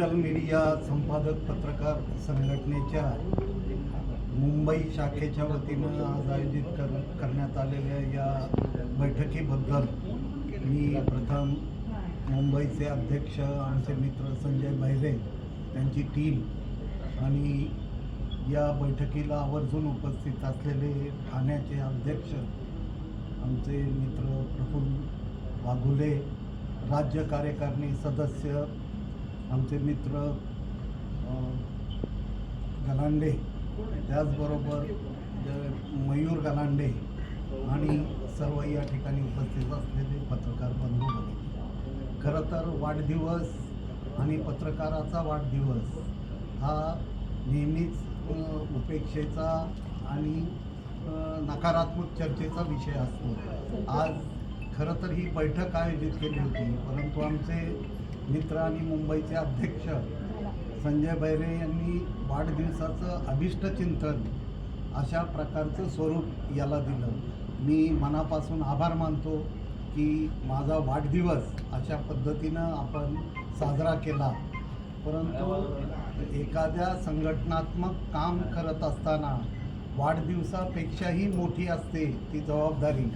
Digital media संपादक पत्रकार संघटनेच्या मुंबई शाखेच्या वतीनं आज आयोजित कर करण्यात आलेल्या या बैठकीबद्दल मी प्रथम मुंबईचे अध्यक्ष आमचे मित्र संजय बैरे त्यांची टीम आणि या बैठकीला आवर्जून उपस्थित असलेले ठाण्याचे अध्यक्ष आमचे मित्र प्रफुल्ल वाघुले राज्य कार्यकारिणी सदस्य आमचे मित्र गलांडे. त्याचबरोबर ज- मयूर गलांडे आणि सर्व या ठिकाणी उपस्थित असलेले पत्रकार बंधू भगिनी खरं तर वाढदिवस आणि पत्रकाराचा वाढदिवस हा नेहमीच उपेक्षेचा आणि नकारात्मक चर्चेचा विषय असतो. आज खरं तर ही बैठक आयोजित केली होती परंतु आमचे मित्र आणि मुंबईचे अध्यक्ष संजय बैरे यांनी वाढदिवसाचं अभिष्ट चिंतन अशा प्रकारचं स्वरूप याला दिलं. मी मनापासून आभार मानतो की माझा वाढदिवस अशा पद्धतीनं आपण साजरा केला. परंतु एखाद्या संघटनात्मक काम करत असताना वाढदिवसापेक्षाही मोठी असते ती जबाबदारी.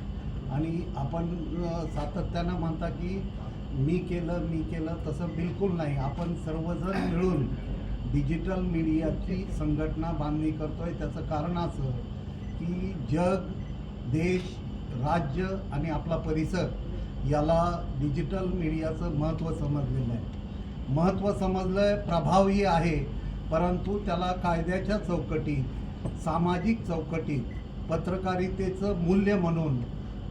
आणि आपण सातत्यानं म्हणता की मी केलं मी केलं तसं बिलकुल नाही. आपण सर्वजण मिळून डिजिटल मीडियाची संघटना बांधणी करतोय. त्याचं कारण असं की जग देश राज्य आणि आपला परिसर याला डिजिटल मीडियाचं महत्त्व समजलेलं आहे. महत्त्व समजलं आहे प्रभावही आहे परंतु त्याला कायद्याच्या चौकटीत सामाजिक चौकटीत पत्रकारितेचं मूल्य म्हणून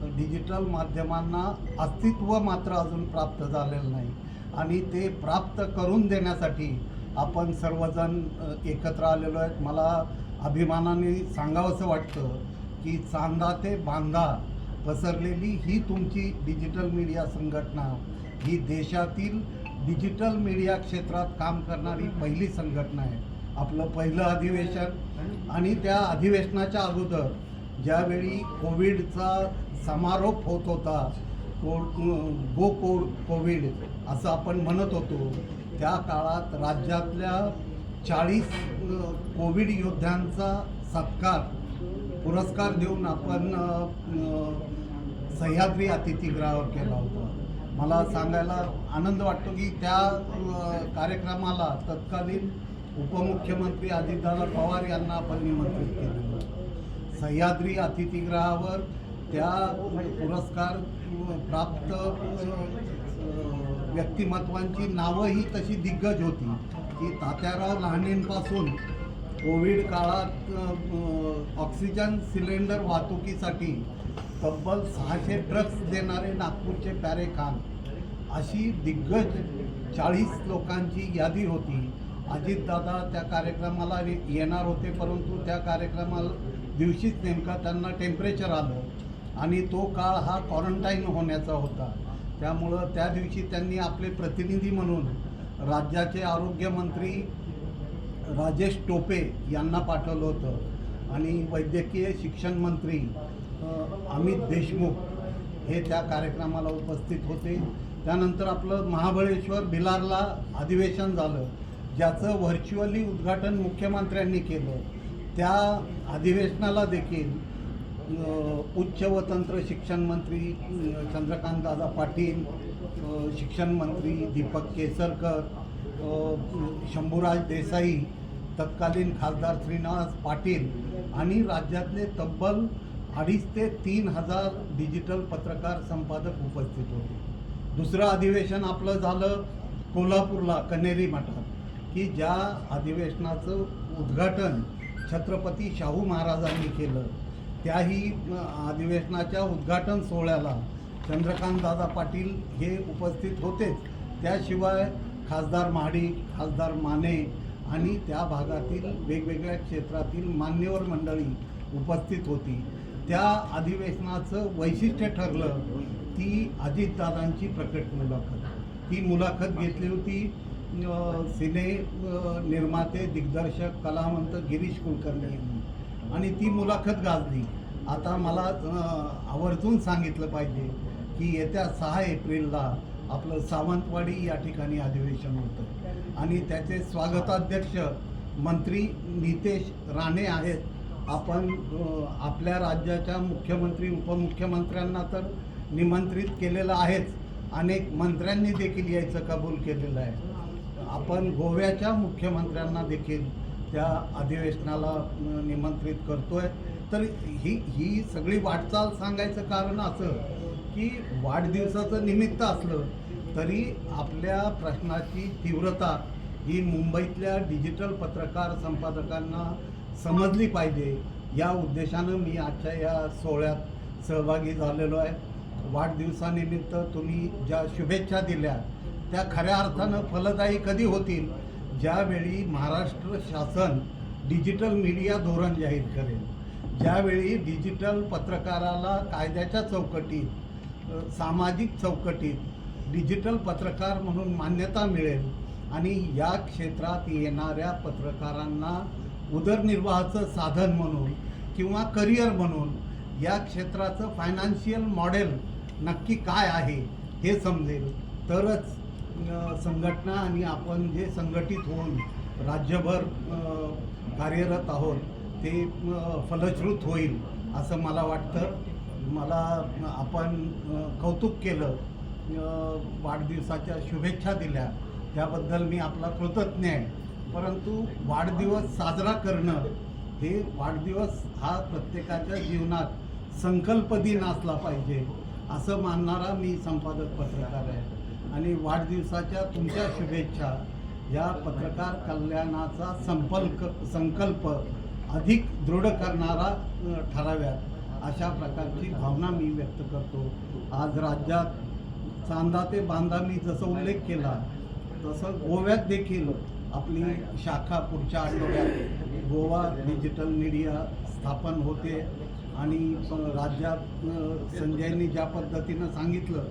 डिजिटल माध्यमांना अस्तित्व मात्र अजून प्राप्त झालेलं नाही. आणि ते प्राप्त करून देण्यासाठी आपण सर्वजण एकत्र आलेलो आहेत. मला अभिमानाने सांगावंसं वाटतं की चांदा ते बांधा पसरलेली ही तुमची डिजिटल मीडिया संघटना ही देशातील डिजिटल मीडिया क्षेत्रात काम करणारी पहिली संघटना आहे. आपलं पहिलं अधिवेशन. आणि त्या अधिवेशनाच्या अगोदर ज्यावेळी कोविडचा समारोप होत होता. को गो को कोविड असं आपण म्हणत होतो. त्या काळात राज्यातल्या चाळीस कोविड योद्ध्यांचा सत्कार पुरस्कार देऊन आपण सह्याद्री अतिथीगृहावर केला होता. मला सांगायला आनंद वाटतो की त्या कार्यक्रमाला तत्कालीन उपमुख्यमंत्री अजितदादा पवार यांना आपण निमंत्रित केलेलं. सह्याद्री अतिथीगृहावर त्या पुरस्कार प्राप्त व्यक्तिमत्वांची व्यक्तिमत्वांची नावंही तशी दिग्गज होती. की तात्याराव लहानेंपासून कोविड काळात ऑक्सिजन सिलेंडर वाहतुकीसाठी तब्बल सहाशे ट्रक्स देणारे नागपूरचे पॅरे खान अशी दिग्गज चाळीस लोकांची यादी होती. अजितदादा त्या कार्यक्रमाला येणार होते परंतु त्या कार्यक्रमाला दिवशीच नेमका त्यांना टेम्परेचर आलं. आणि तो काळ हा क्वारंटाईन होण्याचा होता. त्यामुळं त्या दिवशी त्यांनी आपले प्रतिनिधी म्हणून राज्याचे आरोग्यमंत्री राजेश टोपे यांना पाठवलं होतं. आणि वैद्यकीय शिक्षण मंत्री अमित देशमुख हे त्या कार्यक्रमाला उपस्थित होते. त्यानंतर आपलं महाबळेश्वर भिलारला अधिवेशन झालं ज्याचं व्हर्च्युअली उद्घाटन मुख्यमंत्र्यांनी केलं. त्या अधिवेशनाला देखील उच्च व तंत्र शिक्षण मंत्री अ, चंद्रकांतदादा पाटील शिक्षण मंत्री दीपक केसरकर शंभूराज देसाई तत्कालीन खासदार श्रीनिवास पाटील आणि राज्यातले तब्बल अडीच ते तीन हजार डिजिटल पत्रकार संपादक उपस्थित होते. दुसरं अधिवेशन आपलं झालं कोल्हापूरला कन्हेरी मठात की ज्या अधिवेशनाचं उद्घाटन छत्रपती शाहू महाराजांनी केलं. त्याही अधिवेशनाच्या उद्घाटन सोहळ्याला चंद्रकांतदादा पाटील हे उपस्थित होतेच त्याशिवाय खासदार महाडिक खासदार माने आणि त्या भागातील वेगवेगळ्या क्षेत्रातील मान्यवर मंडळी उपस्थित होती. त्या अधिवेशनाचं वैशिष्ट्य ठरलं ती अजितदादांची प्रकट मुलाखत. ती मुलाखत घेतली होती सिने निर्माते दिग्दर्शक कलावंत गिरीश कुलकर्णी यांनी. आणि ती मुलाखत गाजली. आता मला आवर्जून सांगितलं पाहिजे की येत्या सहा एप्रिलला आपलं सावंतवाडी या ठिकाणी अधिवेशन होतं. आणि त्याचे स्वागताध्यक्ष मंत्री नितेश राणे आहेत. आपण आपल्या राज्याच्या मुख्यमंत्री उपमुख्यमंत्र्यांना तर निमंत्रित केलेलं आहेच. अनेक मंत्र्यांनी देखील यायचं कबूल केलेलं आहे. आपण गोव्याच्या मुख्यमंत्र्यांना देखील त्या अधिवेशनाला निमंत्रित निमंत्रित करतोय. तर ही ही सगळी वाटचाल सांगायचं कारण असं की वाढदिवसाचं निमित्त असलं तरी आपल्या प्रश्नाची तीव्रता ही मुंबईतल्या डिजिटल पत्रकार संपादकांना समजली पाहिजे. या उद्देशानं मी आजच्या या सोहळ्यात सहभागी झालेलो आहे. वाढदिवसानिमित्त तुम्ही ज्या शुभेच्छा दिल्या त्या खऱ्या अर्थानं फलदायी कधी होतील ज्यावेळी महाराष्ट्र शासन डिजिटल मीडिया धोरण जाहीर करेल ज्यावेळी डिजिटल पत्रकाराला कायद्याच्या चौकटीत सामाजिक चौकटीत डिजिटल पत्रकार म्हणून मान्यता मिळेल आणि या क्षेत्रात येणाऱ्या पत्रकारांना उदरनिर्वाहाचं साधन म्हणून किंवा करिअर म्हणून या क्षेत्राचं फायनान्शियल मॉडेल नक्की काय आहे हे समजेल. तरच संघटना आणि आपण जे संघटित होऊन राज्यभर कार्यरत आहोत ते फलश्रुत होईल असं मला वाटतं. मला आपण कौतुक केलं वाढदिवसाच्या शुभेच्छा दिल्या. त्याबद्दल मी आपला कृतज्ञ आहे. परंतु वाढदिवस साजरा करणं हे वाढदिवस हा प्रत्येकाच्या जीवनात संकल्प दिन असला पाहिजे असं मानणारा मी संपादक पत्रकार आहे. आणि वाढदिवसाच्या तुमच्या शुभेच्छा. या पत्रकार कल्याणाचा संपल्क संकल्प अधिक दृढ करणारा ठराव्यात. अशा प्रकारची भावना मी व्यक्त करतो. आज राज्यात चांदा ते बांधा मी जसं उल्लेख केला तसं गोव्यात देखील आपली शाखा पुढच्या आठवड्यात गोवा डिजिटल मीडिया स्थापन होते. आणि राज्यात संजयने संजयनी ज्या पद्धतीनं सांगितलं